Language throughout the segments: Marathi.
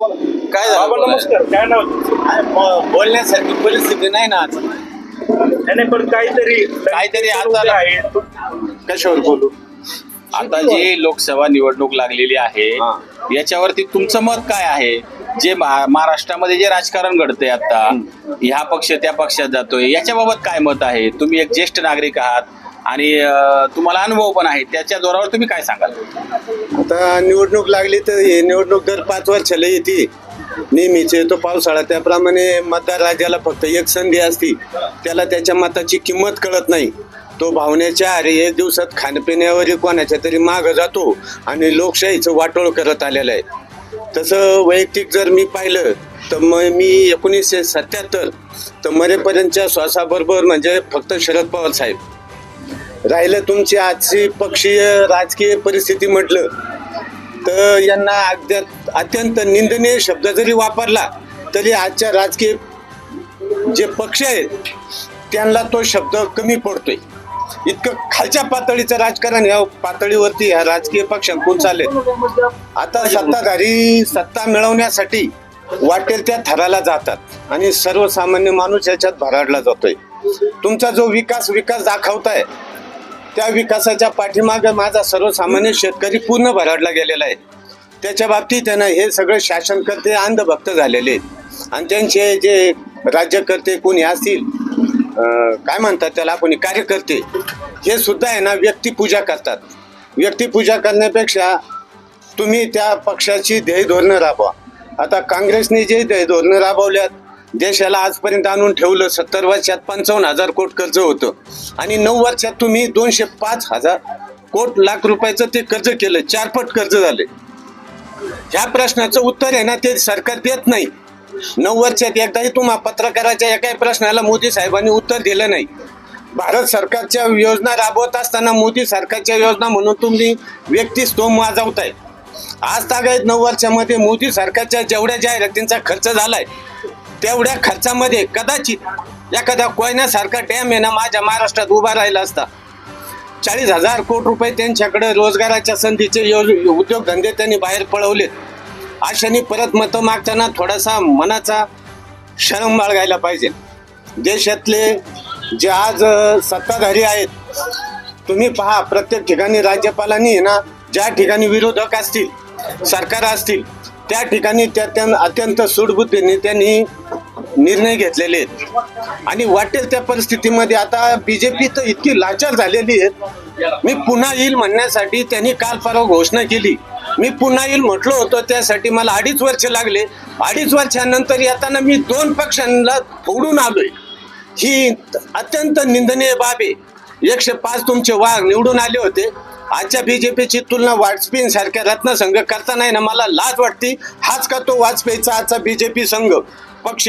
काय झालं? बाबा नमस्कार काय नाव तुमचं? ब- बोलण्यासारखी परिस्थिती नाही ना नाही नाही, पण काहीतरी काहीतरी आता- आहे. कशावर बोलू? आता जी लोकसभा निवडणूक लागलेली आहे हा. याच्यावरती तुमचं मत काय आहे? जे महा- महाराष्ट्रामध्ये जे राजकारण घडतंय आता ह्या पक्ष त्या पक्षात जातोय याच्याबाबत काय मत आहे? तुम्ही एक ज्येष्ठ नागरिक आहात आणि तुम्हाला अनुभव पण आहे. त्याच्या जोरावर तुम्ही काय सांगाल? आता निवडणूक लागली तर ही निवडणूक दर पाच वर्षाला येते. नेहमीच येतो पावसाळा. त्याप्रमाणे मतदार राज्याला फक्त एक संधी असती. त्याला त्याच्या मताची किंमत कळत नाही. तो भावनेच्या अरे एक दिवसात खाणपिण्यावर कोणाच्या तरी मागं जातो आणि लोकशाहीचं वाटोळ करत आलेलं आहे. तसं वैयक्तिक जर मी पाहिलं तर मग मी एकोणीसशे सत्याहत्तर तर मरेपर्यंतच्या श्वासाबरोबर म्हणजे फक्त शरद पवार साहेब. राहिलं तुमची आजची पक्षीय राजकीय परिस्थिती म्हटलं तर यांना अत्यंत अत्यंत निंदनीय शब्द जरी वापरला तरी आजच्या राजकीय जे पक्ष आहेत त्यांना तो शब्द कमी पडतोय. इतकं खालच्या पातळीचं राजकारण या पातळीवरती ह्या राजकीय पक्षांकडून चालले आता सत्ताधारी सत्ता मिळवण्यासाठी वाटेल त्या थराला जातात आणि सर्वसामान्य माणूस याच्यात भराडला जातोय. तुमचा जो विकास विकास दाखवताय त्या विकासाच्या पाठीमागे माझा सर्वसामान्य शेतकरी पूर्ण भराडला गेलेला आहे. त्याच्या बाबतीत त्यांना हे सगळे शासनकर्ते अंधभक्त झालेले आहेत. आणि त्यांचे जे राज्यकर्ते कोणी असतील काय म्हणतात त्याला कोणी कार्यकर्ते हे सुद्धा आहे ना व्यक्तिपूजा करतात. व्यक्तिपूजा करण्यापेक्षा तुम्ही त्या पक्षाची ध्येय धोरणं राबवा. आता काँग्रेसने जे ध्येय धोरणं राबवल्यात देशाला आजपर्यंत आणून ठेवलं सत्तर वर्षात पंचावन्न हजार कोट कर्ज होतं. आणि नऊ वर्षात तुम्ही दोनशे पाच हजार कोट लाख रुपयाचं ते कर्ज केलं. चारपट कर्ज झाले. ह्या प्रश्नाचं उत्तर आहे ना ते सरकार देत नाही. नऊ वर्षात एकदाही तुम्हा पत्रकाराच्या एकाही प्रश्नाला मोदी साहेबांनी उत्तर दिलं नाही. भारत सरकारच्या योजना राबवत असताना मोदी सरकारच्या योजना म्हणून तुम्ही व्यक्ती स्तोम वाजवताय. आज तागायत नऊ वर्षामध्ये मोदी सरकारच्या जेवढ्या जाहिरातींचा खर्च झालाय तेवढ्या खर्चामध्ये कदाचित एखादा कोयनासारखा डॅम आहे ना माझ्या महाराष्ट्रात उभा राहिला असता. चाळीस हजार कोटी रुपये त्यांच्याकडे रोजगाराच्या संधीचे योज उद्योगधंदे त्यांनी बाहेर पळवलेत. अशाने परत मतं मागताना थोडासा मनाचा शरम बाळगायला पाहिजे. देशातले जे आज सत्ताधारी आहेत तुम्ही पहा प्रत्येक ठिकाणी राज्यपालांनी ना ज्या ठिकाणी विरोधक असतील सरकार असतील त्या ठिकाणी त्या त्यांना अत्यंत सूडबुद्धीने त्यांनी निर्णय घेतलेले आहेत. आणि वाटेल त्या परिस्थितीमध्ये आता बीजेपी तर इतकी लाचार झालेली आहे. मी पुन्हा येईल म्हणण्यासाठी त्यांनी काल परवा घोषणा केली. मी पुन्हा येईल म्हटलो होतो त्यासाठी मला अडीच वर्ष लागले. अडीच वर्षानंतर येताना मी दोन पक्षांना फोडून आलोय. ही अत्यंत निंदनीय बाब आहे. एकशे पाच तुमचे वाघ निवडून आले होते. आजच्या बीजेपीची तुलना वाजपेयी सारख्या रत्नसंघ करता नाही ना मला लाज वाटते. हाच का तो वाजपेयीचा आजचा बीजेपी संघ? पक्ष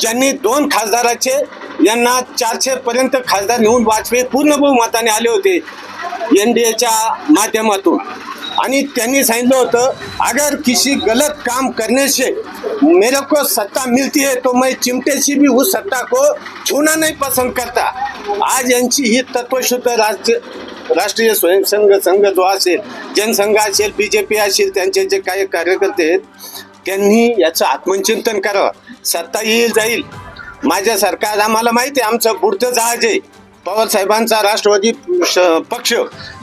ज्यांनी दोन खासदाराचे यांना चारशे पर्यंत खासदार नेऊन वाजपेयी पूर्ण बहुमताने आले होते एन डी एच्या माध्यमातून. आणि त्यांनी सांगितलं होतं अगर किसी गलत काम करने से मेरे को सत्ता मिलती है तो मैं चिमटे से भी उस सत्ता को छूना नहीं पसंद करता. आज यांची ही तत्वशुद्ध राज्य राष्ट्रीय स्वयंसंघ संघ जो असेल जनसंघ असेल बी जे पी असेल त्यांचे जे काही कार्यकर्ते आहेत त्यांनी याचं आत्मचिंतन करावं. सत्ता येईल जाईल. माझ्यासारखा सरकार आम्हाला माहिती आहे आमचं पुढचं जहाज आहे. पवार साहेबांचा राष्ट्रवादी श- पक्ष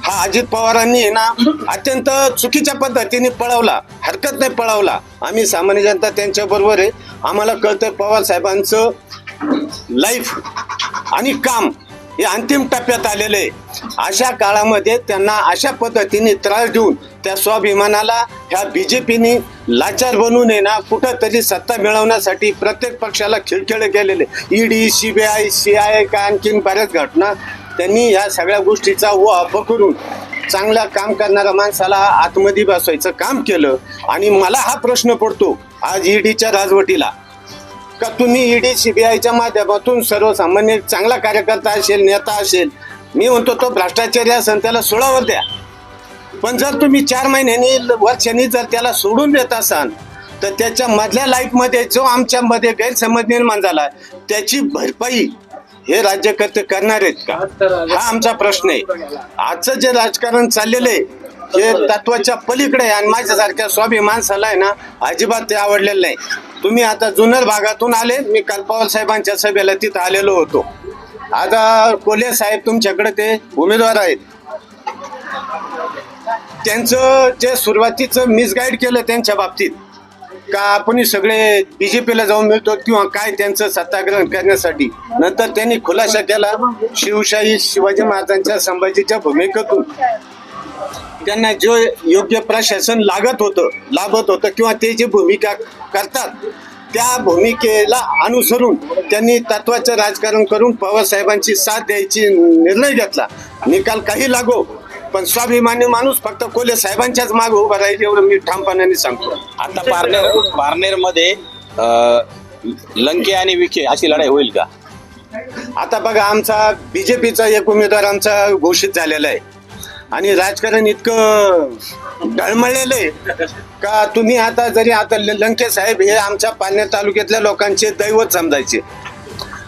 हा अजित पवारांनी आहे ना अत्यंत चुकीच्या पद्धतीने पळवला. हरकत नाही पळवला. आम्ही सामान्य जनता त्यांच्या बरोबर आहे. आम्हाला कळतंय पवार साहेबांचं लाईफ आणि काम हे अंतिम टप्प्यात आलेलं आहे. अशा काळामध्ये त्यांना अशा पद्धतीने त्रास देऊन त्या स्वाभिमानाला ह्या पीने लाचार बनवून नये ना कुठंतरी सत्ता मिळवण्यासाठी प्रत्येक पक्षाला खिळखिळे केलेले. ईडी सीबीआय सी आय का आणखीन बऱ्याच घटना त्यांनी ह्या सगळ्या गोष्टीचा व करून चांगलं काम करणाऱ्या माणसाला आतमध्ये बसवायचं काम केलं. आणि मला हा प्रश्न पडतो आज ईडीच्या राजवटीला. का तुम्ही ईडी सीबीआयच्या माध्यमातून सर्वसामान्य चांगला कार्यकर्ता असेल नेता असेल मी म्हणतो तो भ्रष्टाचारी असेल त्याला सोडावर द्या. पण जर तुम्ही चार महिन्यांनी वर्षांनी जर त्याला सोडून देत असाल तर त्याच्या मधल्या लाईफमध्ये जो आमच्यामध्ये गैरसमज निर्माण झाला त्याची भरपाई हे राज्यकर्ते करणार आहेत का? हा आमचा प्रश्न आहे. आजचं जे राजकारण चाललेलं आहे हे तत्वाच्या पलीकडे आहे आणि माझ्यासारख्या स्वाभिमान माणसाला आहे ना अजिबात ते आवडलेलं नाही. तुम्ही आता जुन्नर भागातून आले मी काल साहेबांच्या सभेला तिथं आलेलो होतो. आता कोल्हे साहेब तुमच्याकडे ते उमेदवार आहेत. त्यांचं जे सुरुवातीचं मिसगाईड केलं त्यांच्या बाबतीत का आपण सगळे बीजेपीला जाऊन मिळतो किंवा काय त्यांचं सत्ताग्रहण करण्यासाठी? नंतर त्यांनी खुलासा केला शिवशाही शिवाजी महाराजांच्या संभाजीच्या भूमिकेतून. त्यांना जो योग्य प्रशासन लागत होतं लाभत होतं किंवा ते जी भूमिका करतात त्या भूमिकेला अनुसरून त्यांनी तत्वाचं राजकारण करून पवार साहेबांची साथ द्यायची निर्णय घेतला. निकाल काही लागो पण स्वाभिमानी माणूस फक्त कोले साहेबांच्याच मागे उभा राहील एवढं मी ठामपणाने सांगतो. आता पारनेर पारनेरमध्ये लंके आणि विखे अशी लढाई होईल का? आता बघा आमचा बीजेपीचा एक उमेदवार आमचा घोषित झालेला आहे. आणि राजकारण इतकं डळमळलेलं आहे का तुम्ही आता जरी आता ल- लंके साहेब हे आमच्या पालनेर तालुक्यातल्या लोकांचे दैवत समजायचे.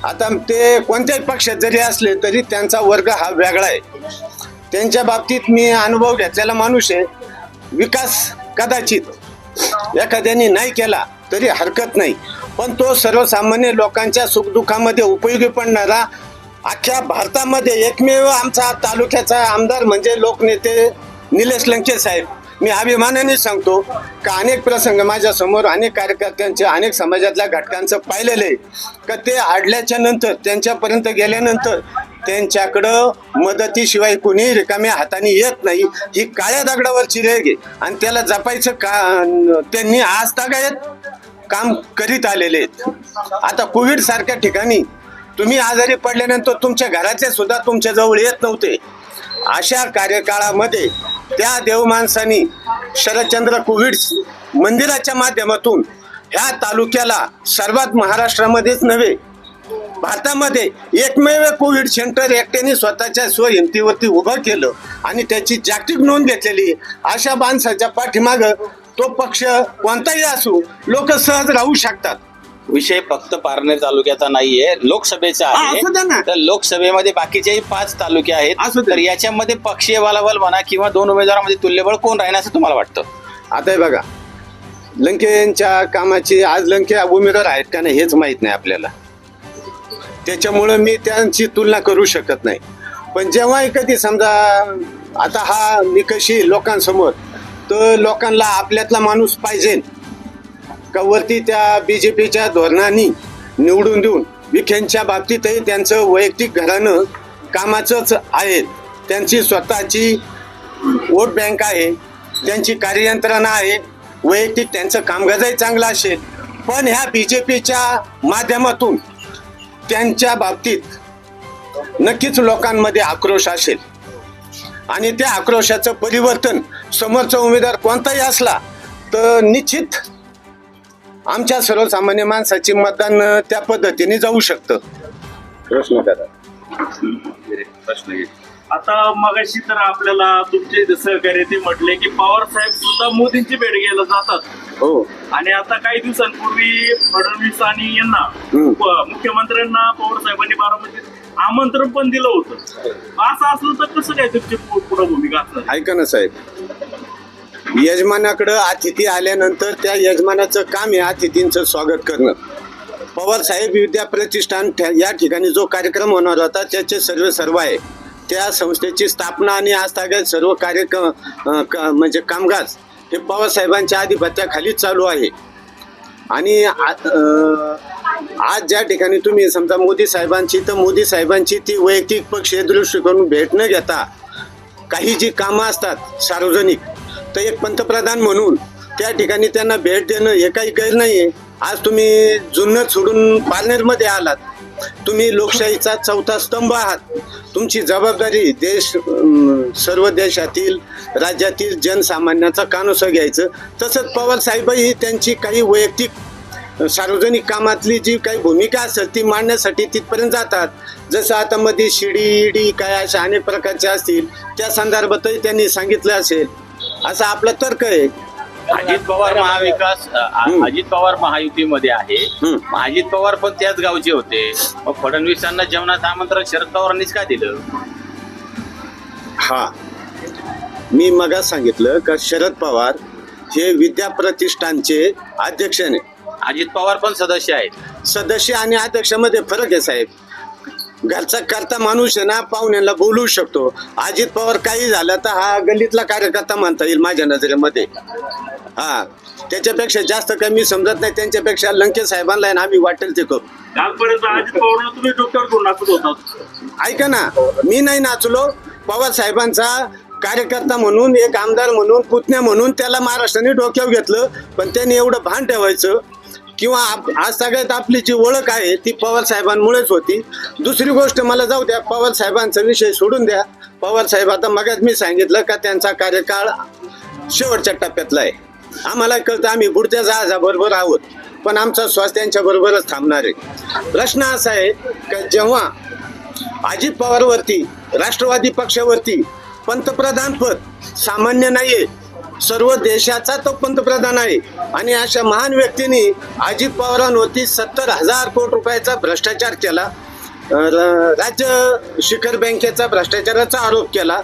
आता ते कोणत्याही पक्षात जरी असले तरी त्यांचा वर्ग हा वेगळा आहे. त्यांच्या बाबतीत मी अनुभव घेतलेला माणूस आहे. विकास कदाचित एखाद्याने नाही केला तरी हरकत नाही. पण तो सर्वसामान्य लोकांच्या सुखदुःखामध्ये उपयोगी पडणारा अख्ख्या भारतामध्ये एकमेव आमचा तालुक्याचा आमदार म्हणजे लोकनेते निलेश लंके साहेब. मी अभिमानाने सांगतो का अनेक प्रसंग माझ्यासमोर अनेक कार्यकर्त्यांचे अनेक समाजातल्या घटकांचं पाहिलेलं आहे. का ते आडल्याच्या नंतर त्यांच्यापर्यंत गेल्यानंतर त्यांच्याकडं मदतीशिवाय कोणी रिकाम्या हाताने येत नाही. ही काळ्या दगडावरची रेग आहे. आणि त्याला जपायचं का त्यांनी आज तागायत काम करीत आलेले आहेत. आता कोविड सारख्या ठिकाणी तुम्ही आजारी पडल्यानंतर तुमच्या घराचे सुद्धा तुमच्या जवळ येत नव्हते. अशा कार्यकाळामध्ये त्या देवमाणसांनी शरदचंद्र कोविड मंदिराच्या माध्यमातून ह्या तालुक्याला सर्वात महाराष्ट्रामध्येच नव्हे भारतामध्ये एकमेव कोविड सेंटर एकट्याने स्वतःच्या स्वयंतीवरती उभं केलं आणि त्याची जागतिक नोंद घेतलेली अशा माणसाच्या पाठीमाग तो पक्ष कोणताही असू लोक सहज राहू शकतात. विषय फक्त पारनेर तालुक्याचा नाहीये लोकसभेचा हा, आहे. असू द्या ना. तर लोकसभेमध्ये बाकीचेही पाच तालुके आहेत. द्या. तर याच्यामध्ये पक्षीय बलाबल म्हणा किंवा दोन उमेदवारांमध्ये तुल्यबळ कोण राहील असं तुम्हाला वाटतं? आता हे बघा लंकेंच्या कामाची आज लंके उमेदवार आहेत का नाही हेच माहीत नाही आपल्याला. त्याच्यामुळं मी त्यांची तुलना करू शकत नाही. पण जेव्हा कधी समजा आता हा निकषी लोकांसमोर तर लोकांना आपल्यातला माणूस पाहिजे का वरती त्या बी जे पीच्या धोरणांनी निवडून देऊन विखेंच्या बाबतीतही त्यांचं वैयक्तिक घरानं कामाचंच आहे. त्यांची स्वतःची वोट बँक आहे त्यांची कार्ययंत्रणा आहे वैयक्तिक त्यांचं कामकाजही चांगलं असेल पण ह्या बी जे पीच्या माध्यमातून त्यांच्या बाबतीत नक्कीच लोकांमध्ये आक्रोश असेल. आणि त्या आक्रोशाचं परिवर्तन समोरचा उमेदवार कोणताही असला तर निश्चित आमच्या सर्वसामान्य माणसाची मतदान त्या पद्धतीने जाऊ शकतं. प्रश्न करा आता मगाशी तर आपल्याला तुमचे जे सहकारी ते म्हटले की पवार साहेब सुद्धा मोदींची भेट घ्यायला जातात. हो. आणि आता काही दिवसांपूर्वी फडणवीस आणि यांना. प- मुख्यमंत्र्यांना पवार साहेबांनी बारामतीत आमंत्रण पण दिलं होतं. असं असलं तर कसं काय तुमची पु- पुढं भूमिका असणार? ऐका ना साहेब. यजमानाकडं अतिथी आल्यानंतर त्या यजमानाचं काम आहे अतिथींचं स्वागत करणं. पवार साहेब विद्या प्रतिष्ठान ठ्या- या ठिकाणी जो कार्यक्रम होणार होता त्याचे सर्व सर्व आहे. त्या संस्थेची स्थापना आणि आस्थागत सर्व कार्यक्रम का म्हणजे कामकाज हे पवार साहेबांच्या आधिपत्याखालीच चालू आहे. आणि आ- आज ज्या ठिकाणी तुम्ही समजा मोदी साहेबांची तर मोदी साहेबांची ती वैयक्तिक पक्षीय दृष्टिकोन भेट न घेता काही जी कामं असतात सार्वजनिक तर एक पंतप्रधान म्हणून त्या ठिकाणी त्यांना भेट देणं हे काही गैर नाही आहे आज तुम्ही जुन्नर सोडून पालनेरमध्ये आलात. तुम्ही लोकशाहीचा चौथा स्तंभ आहात. तुमची जबाबदारी देश सर्व देशातील राज्यातील जनसामान्याचा कानोसा घ्यायचं. तसंच पवार साहेबही त्यांची काही वैयक्तिक सार्वजनिक कामातली जी काही भूमिका असेल ती मांडण्यासाठी तिथपर्यंत जातात. जसं आता मध्ये शिडी इडी काय अशा अनेक प्रकारच्या असतील त्या संदर्भातही त्यांनी सांगितलं असेल. असा आपला तर्क आहे. अजित पवार महाविकास अ. अजित पवार महायुतीमध्ये आहे. हम्म. मग अजित पवार पण त्याच गावचे होते. मग फडणवीसांना जेवणाचं आमंत्रण शरद पवारांनीच का दिलं? हा. मी मग सांगितलं का शरद पवार हे विद्या प्रतिष्ठानचे अध्यक्ष आहे अजित पवार पण सदस्य आहेत. सदस्य आणि अध्यक्षामध्ये फरक आहे साहेब. घरचा करता माणूस आहे ना पाहुण्यांना बोलवू शकतो. अजित पवार काही झालं तर हा गल्लीतला कार्यकर्ता म्हणता येईल माझ्या नजरेमध्ये. हा त्याच्यापेक्षा जास्त काही मी समजत नाही. त्यांच्यापेक्षा लंके साहेबांना आहे ना आम्ही वाटेल ते करू ऐका ना मी नाही नाचलो. पवार साहेबांचा कार्यकर्ता म्हणून एक आमदार म्हणून पुतण्या म्हणून त्याला महाराष्ट्राने डोक्यावर घेतलं. पण त्यांनी एवढं भान ठेवायचं. किंवा आप- आज सगळ्यात आपली जी ओळख आहे ती पवार साहेबांमुळेच होती. दुसरी गोष्ट मला जाऊ द्या पवार साहेबांचा विषय सोडून द्या. पवार साहेब आता मगाच मी सांगितलं का त्यांचा कार्यकाळ शेवटच्या टप्प्यातला आहे. आम्हाला कळतं आम्ही बुडत्या जहाजाबरोबर आहोत पण आमचा श्वास त्यांच्या बरोबरच थांबणार आहे. प्रश्न असा आहे का जेव्हा अजित पवारवरती राष्ट्रवादी पक्षावरती पंतप्रधान पद सामान्य नाहीये सर्व देशाचा तो पंतप्रधान आहे. आणि अशा महान व्यक्तीने अजित पवारांवरती सत्तर हजार कोटी रुपयाचा भ्रष्टाचार केला. राज्य शिखर बँकेचा भ्रष्टाचाराचा आरोप केला.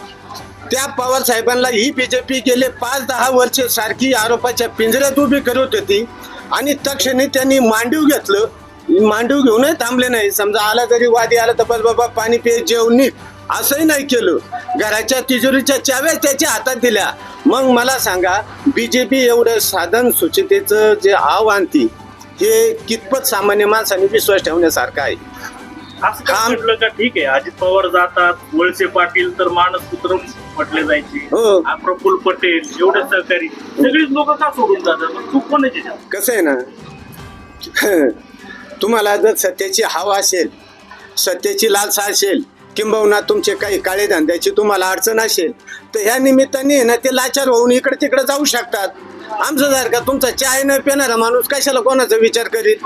त्या पवार साहेबांना ही बीजेपी गेले पाच दहा वर्ष सारखी आरोपाच्या पिंजऱ्यात उभी करत होती. आणि तक्षणी त्यांनी मांडीव घेतलं. मांडीव घेऊनही थांबले नाही. समजा आला जरी वादी आला तर बस बाबा पाणी पे जेवण असंही नाही केलं. घराच्या तिजोरीच्या चाव्या त्याच्या हातात दिल्या. मग मला सांगा बीजेपी एवढं साधन सुचितेचं जे आव्हान ती हे कितपत सामान्य माणसाने विश्वास ठेवण्यासारखं आहे? असं काय काम- म्हटलं का ठीक आहे. अजित पवार जातात वळसे पाटील तर मानस पुत्र म्हटले जायचे. हो. आ, प्रफुल्ल पटेल एवढे सहकारी. सगळीच लोक का सोडून जातात? मग चूक त्याच्यात? कसं आहे ना? तुम्हाला जर सत्याची हवा असेल सत्याची लालसा असेल किंबहुना तुमचे काही काळे धंद्याची तुम्हाला अडचण असेल तर ह्या निमित्ताने ना ते लाचार होऊन इकडे तिकडे जाऊ शकतात. आमचं जर का तुमचा चाय न पिणारा माणूस कशाला कोणाचा विचार करीत?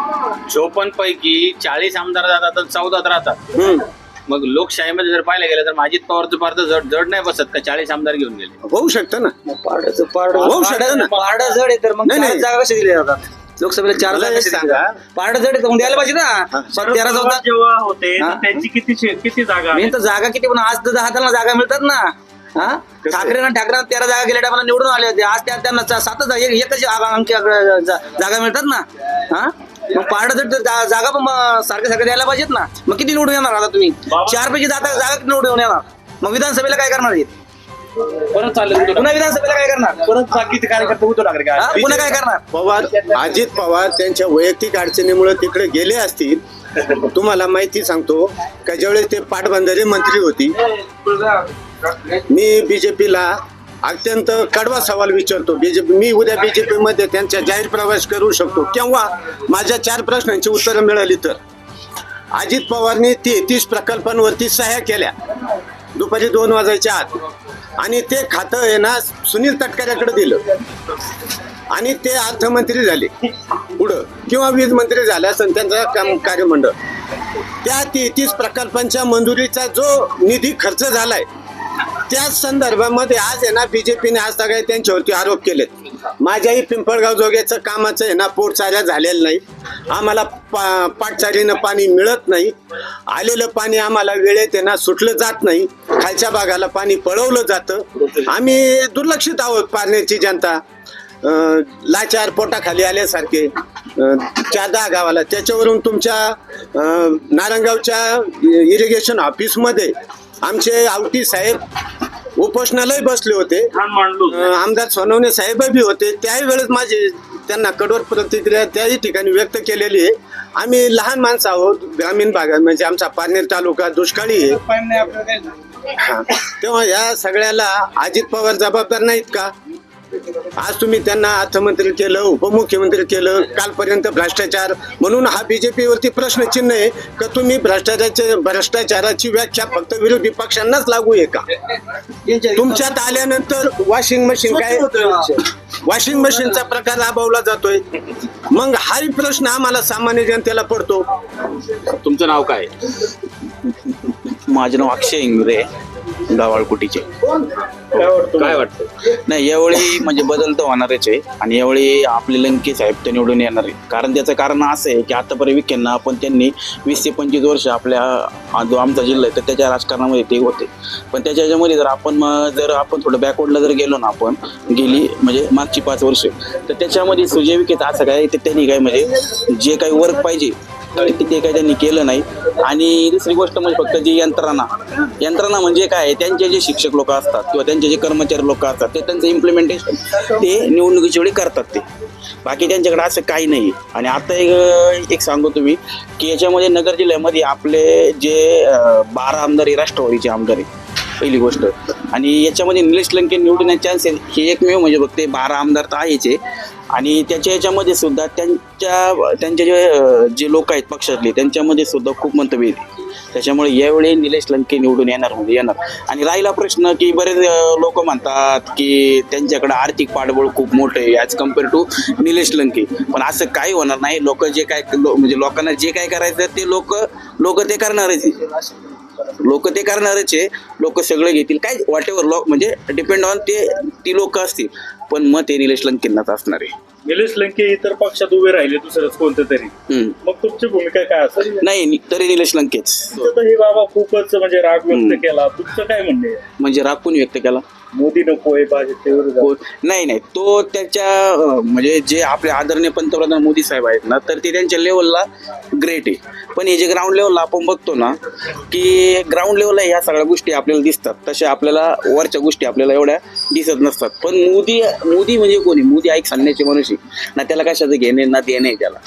चोपन्न पैकी चाळीस आमदार जातात तर चौदात राहतात. हम्म. मग लोकशाहीमध्ये जर पाहिलं गेलं तर अजित पवारचं तर जड जड नाही बसत का? चाळीस आमदार घेऊन गेले. होऊ शकतं ना. पारडाचं पारड होऊ शकतं ना. पारडा जड आहे तर मग नाही, चार. जागा कशा दिल्या जातात? लोकसभेला चार मला जागा सांगा. पारडा जड आहे मग द्यायला पाहिजे ना. शरद तेरा चौदा जेव्हा होते तर हा? त्यांची किती शे- किती जागा मेन तर जागा किती पण आज तर दहा त्यांना जागा मिळतात ना. हा? ठाकरेंना ठाकरेंना तेरा जागा गेल्या टायमाला निवडून आले होते. आज त्या त्यांना चा- सातच जागा एक- एकच जागा अंकी जा- जागा मिळतात ना. हा? मग जड जा- जागा पण मग सारखे सारखे द्यायला पाहिजेत ना. मग किती निवडून येणार आता तुम्ही? बाबा- चार पैकी जागा जागा किती निवडून येणार? मग विधानसभेला काय करणार आहेत? पुन्हा विधानसभेला काय करणार? परत बाकीचे कार्यकर्ते उद्धव ठाकरे हा? पुन्हा काय करणार? पवार अजित पवार त्यांच्या वैयक्तिक अडचणीमुळे तिकडे गेले असतील. तुम्हाला माहिती सांगतो का ज्यावेळेस ते पाटबंधारे मंत्री होती मी बीजेपीला अत्यंत कडवा सवाल विचारतो. बीजेपी मी उद्या बीजेपी मध्ये त्यांच्या जाहीर प्रवेश करू शकतो. केव्हा? माझ्या चार प्रश्नांची उत्तरं मिळाली तर. अजित पवारने तेहतीस प्रकल्पांवरती सह्या केल्या. दुपारी दोन वाजायच्या आत. आणि ते खातं आहे ना सुनील तटकऱ्याकडे दिलं. आणि ते अर्थमंत्री झाले पुढं किंवा वीज मंत्री झाले असं त्यांचा काम कार्यमंडळ. त्या तेहतीस प्रकल्पांच्या मंजुरीचा जो निधी खर्च झालाय त्या संदर्भामध्ये आज आहे ना बीजेपीने आज सगळे त्यांच्यावरती आरोप केलेत. माझ्याही पिंपळगाव जोग्याचं कामाचं आहे ना पोटचाऱ्या झालेलं नाही. आम्हाला पा पाटचारीनं पाणी मिळत नाही. आलेलं पाणी आम्हाला वेळेत ना सुटलं जात नाही. खालच्या भागाला पाणी पळवलं जातं. आम्ही दुर्लक्षित आहोत पाण्याची जनता. लाचार पोटाखाली आल्यासारखे. चार दहा गावाला. त्याच्यावरून तुमच्या अं, नारायणगावच्या इरिगेशन ऑफिसमध्ये आमचे आवटी साहेब उपोषणालाही बसले होते. छान मांडलो. अं, आमदार सोनवणे साहेब बी होते. त्याही वेळेस माझी त्यांना कठोर प्रतिक्रिया त्याही ठिकाणी व्यक्त केलेली आहे. आम्ही लहान माणसं आहोत ग्रामीण भागात म्हणजे आमचा पारनेर तालुका दुष्काळी आहे. हा. तेव्हा या सगळ्याला अजित पवार जबाबदार नाहीत का? आज तुम्ही त्यांना अर्थमंत्री केलं उपमुख्यमंत्री केलं कालपर्यंत भ्रष्टाचार. म्हणून हा बीजेपीवरती प्रश्नचिन्ह आहे का तुम्ही भ्रष्टाचाराचे भ्रष्टाचाराची व्याख्या फक्त विरोधी पक्षांनाच लागू आहे का? तुमच्यात आल्यानंतर वॉशिंग मशीन काय? वॉशिंग मशीनचा प्रकार राबवला जातोय. मग हाही प्रश्न आम्हाला सामान्य जनतेला पडतो. तुमचं नाव काय? माझं नाव अक्षय इंगरे गावाळकुटीचे. काय वाटतं नाही यावेळी म्हणजे बदल तर होणारच आहे. आणि यावेळी आपले लंके साहेब ते निवडून येणार आहे कारण त्याचं कारण असं आहे की आतापर्यंत विखेंना आपण त्यांनी वीस ते पंचवीस वर्ष आपल्या जो आमचा जिल्हा आहे तर त्याच्या राजकारणामध्ये ते होते. पण त्याच्या ह्याच्यामध्ये जर आपण मग जर आपण थोडं बॅकवर्डला जर गेलो ना आपण गेली म्हणजे मागची पाच वर्ष तर त्याच्यामध्ये सुजय विखेचं असं काय तर त्यांनी काय म्हणजे जे काही वर्क पाहिजे ते ते काही त्यांनी केलं नाही. आणि दुसरी गोष्ट म्हणजे फक्त जी यंत्रणा यंत्रणा म्हणजे काय आहे, त्यांचे जे शिक्षक लोक असतात किंवा त्यांचे जे कर्मचारी लोक असतात ते त्यांचं इम्प्लिमेंटेशन ते निवडणुकीच्या वेळी करतात ते. बाकी त्यांच्याकडे असं काही नाही. आणि आता एक एक सांगू तुम्ही की याच्यामध्ये नगर जिल्ह्यामध्ये आपले जे बारा आमदार आहे राष्ट्रवादीचे आमदार आहे. पहिली गोष्ट. आणि याच्यामध्ये निलेश लंके निवडून येण्याचे चान्स हे एकमेव म्हणजे बघ ते बारा आमदार तर आहेच आहे. आणि त्याच्या याच्यामध्ये सुद्धा त्यांच्या त्यांचे जे जे लोक आहेत पक्षातले त्यांच्यामध्ये सुद्धा खूप मतभेद त्याच्यामुळे यावेळी निलेश लंके निवडून येणार म्हणजे येणार. आणि राहिला प्रश्न की बरेच लोक म्हणतात की त्यांच्याकडे आर्थिक पाठबळ खूप मोठं आहे as compare to Nilesh Lanke. पण असं काही होणार नाही. लोक जे काय लो- म्हणजे लोकांना जे काय करायचं ते लोक लोक ते करणारच आहे. लोक ते करणारच आहे. लोक सगळे घेतील. काय वॉट एव्हर लोक म्हणजे डिपेंड ऑन ते ती लोक असतील. पण मग ते निलेश लंकेंनाच असणार आहे. निलेश लंके इतर पक्षात उभे राहिले दुसरंच कोणतं तरी. हम्म. मग तुमची भूमिका काय असेल? नाही नि- तरी निलेश लंकेच. तुमचं तर हे बाबा खूपच म्हणजे राग व्यक्त केला. तुमचं काय म्हणणे? म्हणजे राखून व्यक्त केला. मोदी नको आहे भाजपच्या नाही नाही. तो त्याच्या म्हणजे जे आपले आदरणीय पंतप्रधान मोदी साहेब आहेत ना तर ते त्यांच्या लेवलला ग्रेट आहे. पण हे जे ग्राउंड लेवलला आपण बघतो ना की ग्राउंड लेवलला ह्या सगळ्या गोष्टी आपल्याला दिसतात. तशा आपल्याला वरच्या गोष्टी आपल्याला एवढ्या दिसत नसतात. पण मोदी मोदी म्हणजे कोणी मोदी ऐक सांगण्याचे मनुष्य ना त्याला कशाचं घेणे ना देणे त्याला.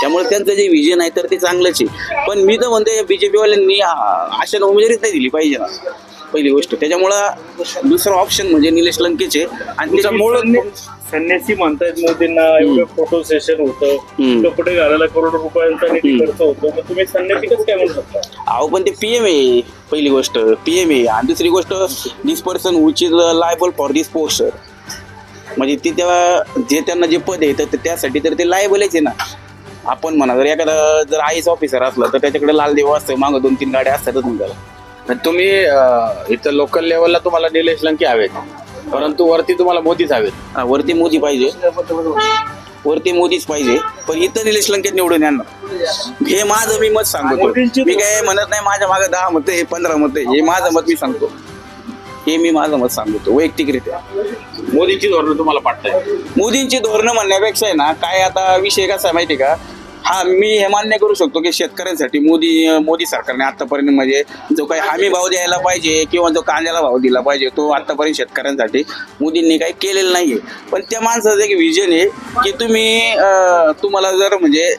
त्यामुळे त्यांचं जे विजन आहे तर ते चांगलंच आहे. पण मी तर म्हणते बीजेपीवाल्यांनी अशा उमेदवारीच नाही दिली पाहिजे ना. पहिली गोष्ट. त्याच्यामुळं दुसरं ऑप्शन म्हणजे निलेश लंकेचे. आणि त्याची मूळ संन्यासी म्हणतायत मोदींना एवढं फोटो सेशन होतं. कपडे घालायला करोड रुपयांचा निधी खर्च होतो. मग तुम्ही संन्यासी कसं काय म्हणू शकता? अहो पण ते पीएम आहे पहिली गोष्ट. पीएम आहे आणि दुसरी गोष्ट this person which is liable for this post म्हणजे ती तेव्हा जे त्यांना जे पद आहे तर त्यासाठी तर ते लायबलच आहे ना. आपण म्हणा जर एखादा जर आईच ऑफिसर असला तर त्याच्याकडे लाल देव असतं मागं दोन तीन गाड्या असतातच मग तुम्ही अं, इथं लोकल लेवलला तुम्हाला निलेश लंके हवेत. परंतु वरती तुम्हाला मोदीच हवेत. हा, वरती मोदी पाहिजे. वरती मोदीच पाहिजे. पण इथं निलेश लंकेत निवडून येणार हे माझं मी मत सांगतो. मी काय म्हणत नाही माझ्या मागे दहा मत आहे पंधरा मत हे माझं मत मी सांगतो. हे मी माझं मत सांगतो वैयक्तिकरित्या. मोदींची धोरणं तुम्हाला पाठताय. मोदींची धोरणं म्हणण्यापेक्षा आहे ना काय आता विषय कसा आहे माहिती आहे का? हा मी हे मान्य करू शकतो की शेतकऱ्यांसाठी मोदी मोदी सरकारने आतापर्यंत म्हणजे जो काही हमी भाव द्यायला पाहिजे किंवा जो कांद्याला भाव दिला पाहिजे तो आतापर्यंत शेतकऱ्यांसाठी मोदींनी काही केलेलं नाहीये. पण त्या माणसाचं एक विजन आहे की तुम्ही तुम्हाला जर म्हणजे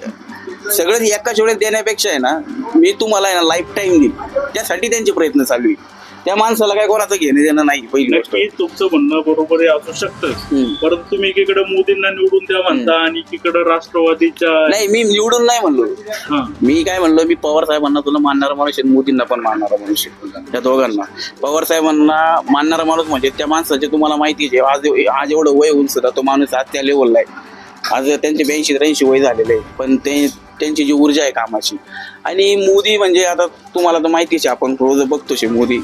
सगळं एकाच वेळेस देण्यापेक्षा आहे ना मी तुम्हाला आहे ना लाईफ टाईम देईन. त्यासाठी त्यांचे प्रयत्न चालू आहे. त्या माणसाला काय कोणाचं घेणं देणं नाही पहिली गोष्ट. नक्की तुमचं म्हणणं बरोबर आहे असू शकतं हम्म. परंतु तुम्ही एकीकडे मोदींना निवडून द्या म्हणता आणि एकीकडे राष्ट्रवादीच्या नाही मी निवडून नाही म्हणलो. हा. मी काय म्हणलो मी पवार साहेबांना तुला मानणारा माणूस आहे मोदींना पण मानणारा माणूस आहे. त्या दोघांना. पवार साहेबांना मानणारा माणूस म्हणजे त्या माणसाचे तुम्हाला माहिती आहे आज आज एवढं वय होऊन सुद्धा तो माणूस आज त्या लेवलला आहे. आज त्यांचे ब्याऐंशी त्र्याऐंशी वय झालेले आहे. पण ते त्यांची जी ऊर्जा आहे कामाची. आणि मोदी म्हणजे आता तुम्हाला तर माहितीच आहे आपण रोज बघतोच आहे मोदी.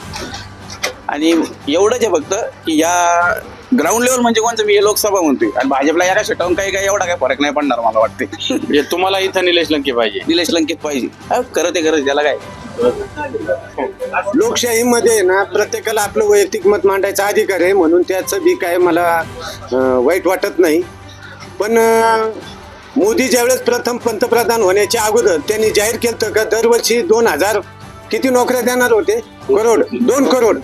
आणि एवढंच आहे फक्त की या ग्राउंड लेवल म्हणजे कोणतं? मी हे लोकसभा म्हणतोय. आणि भाजपला या शेटावून काही काही एवढा काही फरक नाही पडणार मला वाटते म्हणजे तुम्हाला इथं निलेश लंके पाहिजे. निलेश लंकेत पाहिजे. हा, खरं ते खरं त्याला काय? लोकशाहीमध्ये ना प्रत्येकाला आपलं वैयक्तिक मत मांडायचा अधिकार आहे म्हणून त्याचं बी काय मला अं, वाईट वाटत नाही. पण अं, मोदी ज्यावेळेस प्रथम पंतप्रधान होण्याच्या अगोदर त्यांनी जाहीर केलं का दरवर्षी दोन हजार किती नोकऱ्या देणार होते? करोड दोन करोड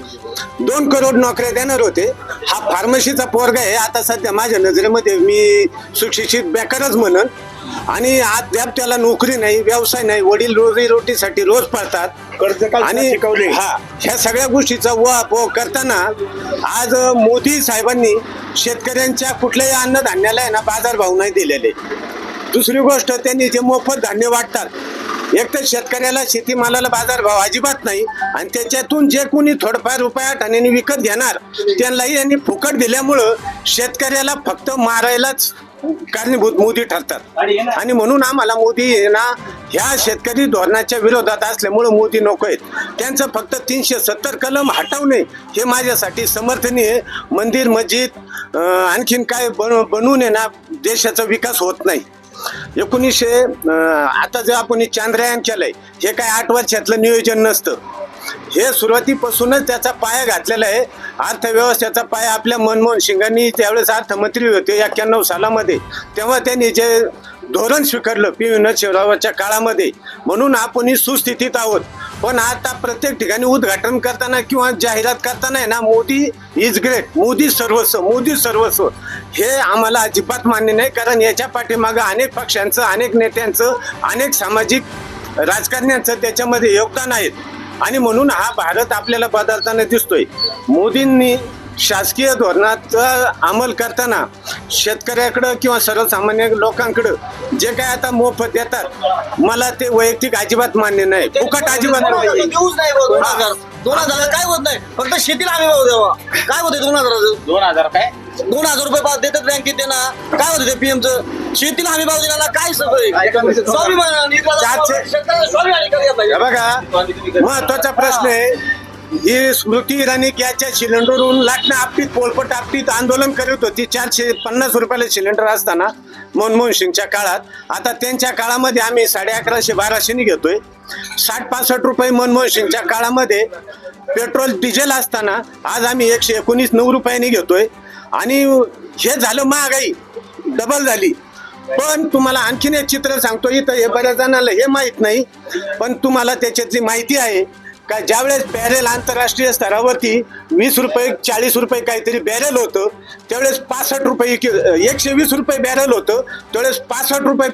दोन करोड नोकऱ्या देणार होते. हा फार्मसीचा पोरगा आहे. आता सध्या माझ्या नजरेमध्ये मी सुशिक्षित बेकारच म्हणन. आणि अद्याप त्याला नोकरी नाही व्यवसाय नाही वडील रोजी रोटीसाठी रोज पळतात. आणि हा ह्या सगळ्या गोष्टीचा व करताना आज मोदी साहेबांनी शेतकऱ्यांच्या कुठल्याही अन्नधान्याला आहे ना बाजारभाव नाही दिलेले. दुसरी गोष्ट त्यांनी जे मोफत धान्य वाटतात एक तर शेतकऱ्याला शेतीमालाला बाजारभाव अजिबात नाही आणि त्याच्यातून जे कोणी थोडंफार रुपया ठाण्याने विकत घेणार त्यांनाही यांनी फुकट दिल्यामुळं शेतकऱ्याला फक्त मारायलाच कारणीभूत मोदी ठरतात. आणि म्हणून आम्हाला मोदी ना ह्या शेतकरी धोरणाच्या विरोधात असल्यामुळे मोदी नको आहेत. त्यांचं फक्त तीनशे सत्तर कलम हटवणे हे माझ्यासाठी समर्थनीय मंदिर मस्जिद आणखीन काय बन बनवून ना देशाचा विकास होत नाही. एकोणीसशे आता जे आपण हे चांद्रयान केलंय हे काय आठ वर्षातलं नियोजन नसतं. हे सुरुवातीपासूनच त्याचा पाया घातलेला आहे. अर्थव्यवस्थेचा पाया आपल्या मनमोहन सिंगांनी त्यावेळेस अर्थमंत्री होते एक्क्याण्णव सालामध्ये तेव्हा त्यांनी जे धोरण स्वीकारलं पी नरसिंहरावाच्या काळामध्ये. म्हणून आपण सुस्थितीत आहोत. पण आता प्रत्येक ठिकाणी उद्घाटन करताना किंवा जाहिरात करताना आहे ना मोदी इज ग्रेट मोदी सर्वस्व मोदी सर्वस्व. हे आम्हाला अजिबात मान्य नाही कारण याच्या पाठीमागं अनेक पक्षांचं अनेक नेत्यांचं अनेक सामाजिक राजकारण्यांचं त्याच्यामध्ये योगदान आहे. आणि म्हणून हा भारत आपल्याला बदलताना दिसतोय. मोदींनी शासकीय धोरणाचा अंमल करताना शेतकऱ्याकडं किंवा सर्वसामान्य लोकांकडं जे काय आता मोफत देतात मला ते वैयक्तिक अजिबात मान्य नाही. फुकट अजिबात नाही. देऊच नाही भाऊ, दोन हजार. दोन हजार काय होत नाही? फक्त शेतीला आम्ही भाऊ द्यावा. काय होते दोन हजार? दोन हजार काय? दोन हजार रुपये भाव देतात बँकेत त्यांना. काय होतं ते पीएमचं शेतीला हमी भाव दिला काय सगळं स्वाभिमान. हे बघा महत्त्वाचा प्रश्न आहे. ही स्मृती इराणी गॅसच्या सिलेंडरवरून लाटणं आपटीत पोलपट आपटीत आंदोलन करत होती. चारशे पन्नास रुपयाला सिलेंडर असताना मनमोहन सिंगच्या काळात. आता त्यांच्या काळामध्ये आम्ही साडे अकराशे बाराशेनी घेतोय. साठ पासष्ट रुपये मनमोहन सिंगच्या काळामध्ये पेट्रोल डिझेल असताना आज आम्ही एकशे एकोणीस नऊ रुपयांनी घेतोय. आणि हे झालं महागाई डबल झाली. पण तुम्हाला आणखीन एक चित्र सांगतो. इथं हे बऱ्याच जणांना हे माहीत नाही पण तुम्हाला त्याच्यातली माहिती आहे. का ज्यावेळेस बॅरेल आंतरराष्ट्रीय स्तरावरती वीस रुपये चाळीस रुपये काहीतरी बॅरेल होतं त्यावेळेस पासष्ट रुपये एकशे वीस रुपये बॅरेल होतं त्यावेळेस पासष्ट रुपये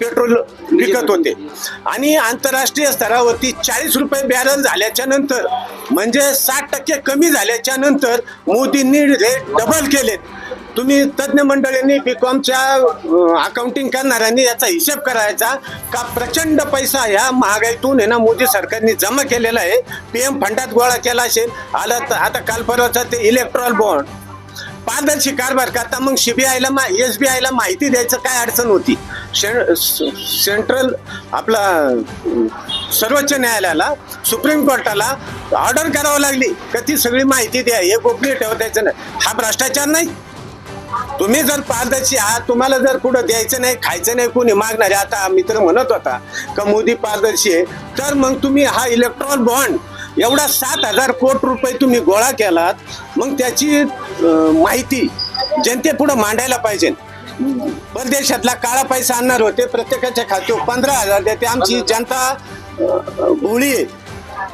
पेट्रोल विकत होते. आणि आंतरराष्ट्रीय स्तरावरती चाळीस रुपये बॅरल झाल्याच्यानंतर म्हणजे साठ टक्के कमी झाल्याच्यानंतर मोदींनी रेट डबल केलेत. तुम्ही तज्ज्ञ मंडळींनी बीकॉमच्या अकाउंटिंग करणाऱ्यांनी याचा हिशेब करायचा का प्रचंड पैसा ह्या महागाईतून हे ना मोदी सरकारने जमा केलेला आहे. पी एम फंडात गोळा केला असेल. आला तर आता काल परवाचा ते इलेक्ट्रॉल बॉन्ड पारदर्शी कारभार करता मग सीबीआयला एस बी आयला माहिती द्यायचं काय अडचण होती? शे- स- सेंट्रल आपला सर्वोच्च न्यायालयाला सुप्रीम कोर्टाला ऑर्डर करावं लागली. का ती सगळी माहिती द्या हे गोपनीय द्यायचं नाही. हा भ्रष्टाचार नाही. तुम्ही जर पारदर्शी आहात तुम्हाला जर कुठं द्यायचं नाही खायचं नाही कोणी मागणारे आता मित्र म्हणत होता का मोदी पारदर्शी आहे तर मग तुम्ही हा इलेक्ट्रॉन बॉन्ड एवढा सात हजार कोटी रुपये तुम्ही गोळा केलात मग त्याची अं, माहिती जनतेपुढं मांडायला पाहिजे. परदेशातला काळा पैसा आणणार होते प्रत्येकाच्या खात्यावर पंधरा हजार देते आमची जनता अं, भोळी आहे.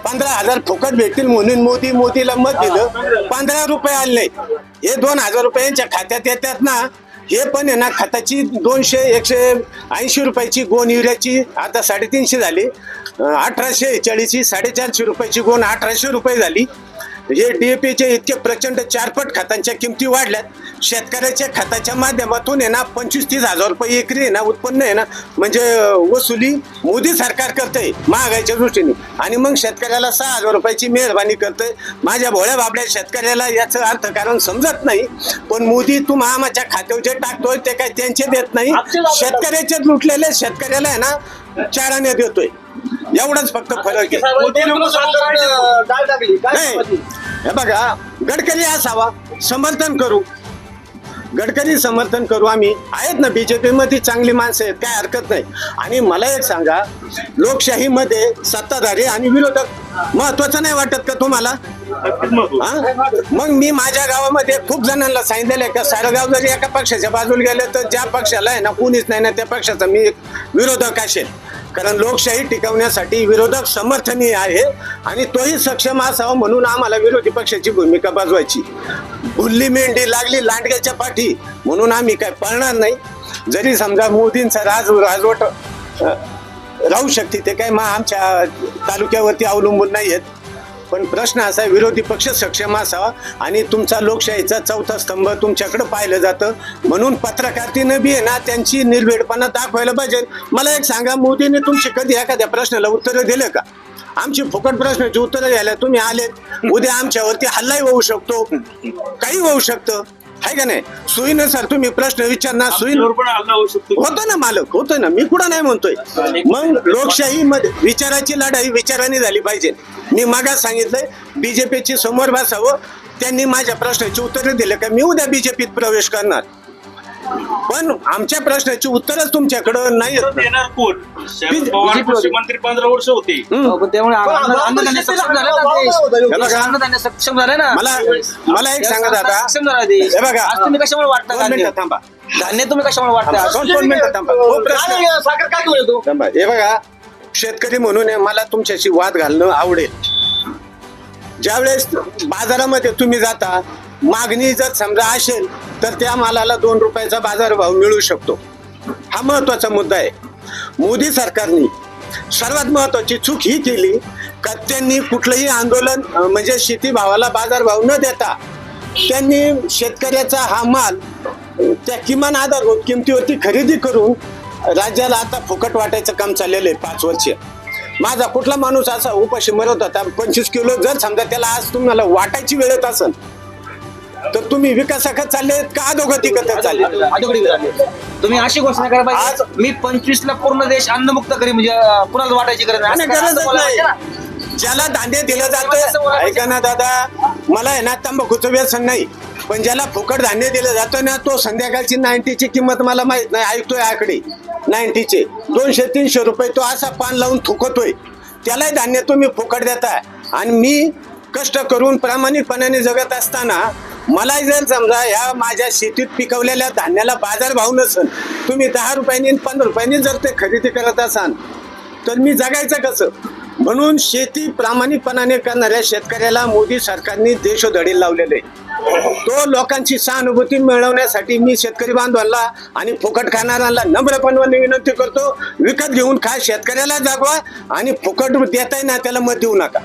पंधरा हजार फुकट भेटतील म्हणून मोदी मोदीला मत दिलं पंधरा रुपये आणले हे दोन हजार रुपयांच्या खात्यात येतात ना हे पण आहे ना खताची दोनशे एकशे ऐंशी रुपयाची गोण युरियाची आता साडेतीनशे झाली. अठराशे चाळीसची साडेचारशे रुपयाची गोण अठराशे रुपये झाली. हे डीएपीचे इतके प्रचंड चारपट खतांच्या किमती वाढल्यात. शेतकऱ्याच्या खताच्या माध्यमातून आहे ना पंचवीस तीस हजार रुपये एकरी आहे ना उत्पन्न आहे ना म्हणजे वसुली मोदी सरकार करतंय महागाईच्या दृष्टीने. आणि मग शेतकऱ्याला सहा हजार रुपयाची मेहरबानी करतंय. माझ्या भोळ्या बाबड्या शेतकऱ्याला याचं अर्थकारण समजत नाही पण मोदी तू महामाच्या खात्यावर जे टाकतोय ते काय त्यांचे देत नाही. शेतकऱ्याचे लुटलेले शेतकऱ्याला आहे ना चाराने देतोय. एवढाच फक्त फरक आहे? हे बघा गडकरी असावा समर्थन करू. गडकरी समर्थन करू आम्ही. आहेत ना बीजेपी मध्ये चांगली माणसं आहेत काय हरकत नाही. आणि मला एक सांगा लोकशाहीमध्ये सत्ताधारी आणि विरोधक महत्वाचं नाही वाटत का तुम्हाला? मग मी माझ्या गावामध्ये खूप जणांना सांगितलेलं आहे का सारं गाव जरी एका पक्षाच्या बाजूला गेलं तर ज्या पक्षाला आहे ना कोणीच नाही ना त्या पक्षाचा मी विरोधक असेल. कारण लोकशाही टिकवण्यासाठी विरोधक समर्थनीय आहे आणि तोही सक्षम असावा म्हणून आम्हाला विरोधी पक्षाची भूमिका बजवायची. भुल्ली मेंढी लागली लांडग्याच्या पाठी म्हणून आम्ही काय पळणार नाही. जरी समजा मोदींचा राज राजवट राहू शकते ते काय मग आमच्या तालुक्यावरती अवलंबून नाही आहेत. पण प्रश्न असा आहे विरोधी पक्ष सक्षम असावा आणि तुमचा लोकशाहीचा चौथा स्तंभ तुमच्याकडे पाहिलं जातं. म्हणून पत्रकारितेनं बी आहे ना त्यांची निर्भीडपणा दाखवायला पाहिजे. मला एक सांगा मोदीने तुमची कधी एखाद्या प्रश्नाला उत्तरं दिले का? आमची फुकट प्रश्नाची उत्तरं द्यायला तुम्ही आलेत. उद्या आमच्यावरती हल्लाही होऊ शकतो. काही होऊ शकतं. आहे का नाही? सोयीनुसार तुम्ही प्रश्न विचारणार सोयी आमच्यावर पण हल्ला होऊ शकतो. होतो ना मालक होतो ना. मी कुठं नाही म्हणतोय. मग लोकशाही मध्ये विचाराची लढाई विचाराने झाली पाहिजे. मी मागास सांगितलंय बीजेपीची समोर बसावं. त्यांनी माझ्या प्रश्नाची उत्तरं दिले का मी उद्या बीजेपीत प्रवेश करणार. पण आमच्या प्रश्नाची उत्तरच तुमच्याकडं नाही उत्तर देणार कोण? शरद पवार कृषी मंत्री पंधरा वर्ष होते. हो, पण त्यामुळे अन्न- अन्नधान्य सक्षम झाले ना हे देश. बघा. अन्नधान्य सक्षम झाले ना. मला मला एक सांगा दादा. सक्षम झाला देश हे बघा. आज तुम्ही कशामुळे वाटता दोन धान्य मिनिटं थांबा. धान्य तुम्ही कशामुळे वाटता आज? दोन दोन मिनिटं थांबा. हो, प्रश्न साखर काय घेऊन येतो थांबा. हे बघा. शेतकरी म्हणून आहे, मला तुमच्याशी वाद घालणं आवडेल. ज्यावेळेस बाजारामध्ये तुम्ही जाता मागणी जर समजा असेल तर त्या मालाला दोन रुपयाचा बाजारभाव मिळू शकतो. हा महत्त्वाचा मुद्दा आहे. मोदी सरकारने सर्वात महत्वाची चूक ही केली का त्यांनी कुठलंही आंदोलन म्हणजे शेती भावाला बाजारभाव न देता त्यांनी शेतकऱ्याचा हा माल त्या किमान आधारभूत किमतीवरती खरेदी करून राज्याला आता फुकट वाटायचं काम चाललेलं आहे पाच वर्ष. माझा कुठला माणूस असा उपाशी मरत होता पंचवीस किलो जर समजा त्याला आज तुम्हाला वाटायची वेळ येत असेल तर तुम्ही विकासाकडे चालले का अधोगती करत चालले. तुम्ही अशी घोषणा करा पाहिजे मी पंचवीस ला पूर्ण देश अन्नमुक्त करी म्हणजे अं, कुणाला वाटायची गरज नाही. नाही, असं गरजच असं बोलायला पाहिजे ना. नाही ज्याला धान्य दिलं जातं ऐका ना दादा. मला आहे ना तंबाखूचं व्यसन नाही. पण ज्याला फुकट धान्य दिलं जातं ना तो संध्याकाळची नाईन्टीची किंमत मला माहीत नाही. ऐकतोय आकडे. नाईन्टीचे दोनशे तीनशे रुपये तो असा पान लावून थुकतोय. त्यालाही धान्य तुम्ही फुकट देताय. आणि मी कष्ट करून प्रामाणिकपणाने जगत असताना मला जर समजा ह्या माझ्या शेतीत पिकवलेल्या धान्याला बाजार भाव नसेल तुम्ही दहा रुपयांनी पंधरा रुपयांनी जर ते खरेदी करत असाल तर मी जगायचं कसं? म्हणून शेती प्रामाणिकपणाने करणाऱ्या शेतकऱ्याला मोदी सरकारने देशोधडी लावलेले. तो लोकांची सहानुभूती मिळवण्यासाठी मी शेतकरी बांधवांना आणि फुकट खाणाऱ्यांना नम्रपणाने विनंती करतो विकत घेऊन खा शेतकऱ्याला जागवा आणि फुकट देताय ना त्याला मत देऊ नका.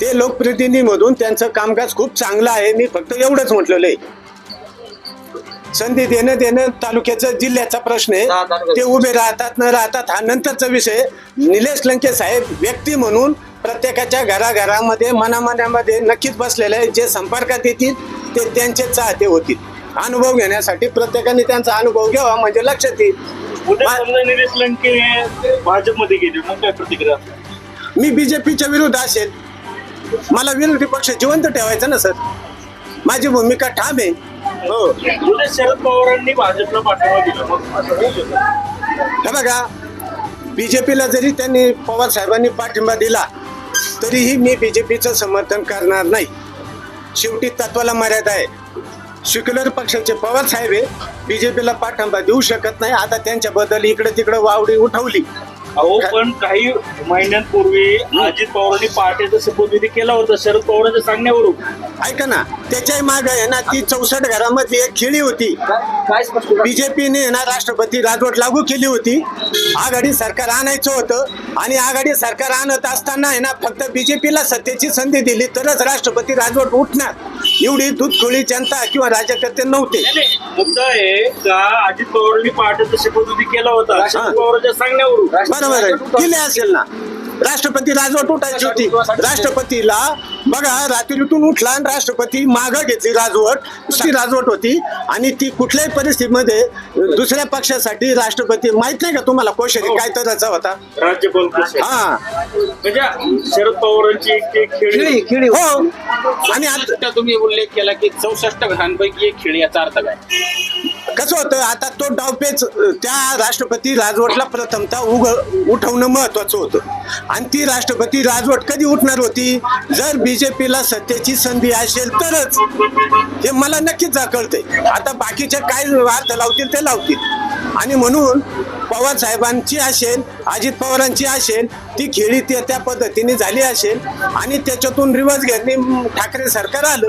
ते लोकप्रतिनिधीमधून त्यांचं कामकाज खूप चांगलं आहे. मी फक्त एवढंच म्हटलेलं आहे. संधी देणं देणं तालुक्याचा जिल्ह्याचा प्रश्न हा, आहे. ते उभे राहतात न राहतात हा नंतरचा विषय निलेश लंके साहेब व्यक्ती म्हणून प्रत्येकाच्या घराघरामध्ये मनामनामध्ये नक्कीच बसलेले आहे जे संपर्कात येतील ते त्यांचे चाहते होतील. अनुभव घेण्यासाठी प्रत्येकाने त्यांचा अनुभव घ्यावा म्हणजे लक्षात येईल. निलेश लंके भाजपमध्ये गेले मग काय प्रतिक्रिया? मी बीजेपीच्या विरुद्ध असेल. मला विरोधी पक्ष जिवंत ठेवायचा ना सर? माझी भूमिका ठाम आहे. हो. शरद पवारांनी भाजपला पाठिंबा दिला. मग असं होऊ शकतं. हे बघा बीजेपीला जरी त्यांनी पवार साहेबांनी पाठिंबा दिला तरीही मी बीजेपीचं समर्थन करणार नाही. शेवटी तत्वाला मर्यादा आहे. सेक्युलर पक्षाचे पवार साहेब हे बीजेपीला पाठिंबा देऊ शकत नाही. आता त्यांच्याबद्दल इकडे तिकडे वावडी उठवली. अहो पण काही महिन्यांपूर्वी अजित पवारांनी पार्टीचा शपथविधी केला होता शरद पवारांच्या सांगण्यावरून. ऐका ना त्याच्याही माग आहे ना ती चौसष्ट घरामधली एक खेळी होती. काय स्पष्ट बीजेपीने ना राष्ट्रपती राजवट लागू केली होती. आघाडी सरकार आणायचं होतं आणि आघाडी सरकार आणत असताना आहे ना फक्त बीजेपीला सत्तेची संधी दिली तरच राष्ट्रपती राजवट उठणार. एवढी दूधखोळी जनता किंवा राज्यकर्ते नव्हते. मुद्दा आहे का अजित पवारांनी पार्टीचा शपथविधी केला होता शरद पवारांच्या सांगण्यावरून? बरोबर आहे केले असेल ना राष्ट्रपती राजवट उठायची होती. राष्ट्रपतीला बघा रात्रीतून उठला आणि राष्ट्रपती मागं घेतली राजवट. ती राजवट होती. आणि ती कुठल्याही परिस्थितीमध्ये दुसऱ्या पक्षासाठी राष्ट्रपती माहीत नाही का तुम्हाला कोशरी काय तऱ्हाचा होता? राज्यपाल. हा. म्हणजे शरद पवारांची एक खेळी. हो. आणि आता तुम्ही उल्लेख केला की चौसष्ट घरांपैकी एक खेळ याचा अर्थ काय? कसं होतं? आता तो डावपेच त्या राष्ट्रपती राजवटला प्रथमतः उघ उठवणं महत्वाचं होतं. आणि ती राष्ट्रपती राजवट कधी उठणार होती? जर बीजेपीला सत्तेची संधी असेल तरच. हे मला नक्कीच कळते आता बाकीचे काय अर्थ लावतील ते लावतील. आणि म्हणून पवार साहेबांची असेल अजित पवारांची असेल ती खेळी ते त्या पद्धतीने झाली असेल. आणि त्याच्यातून रिवर्स घेणे ठाकरे सरकार आलं.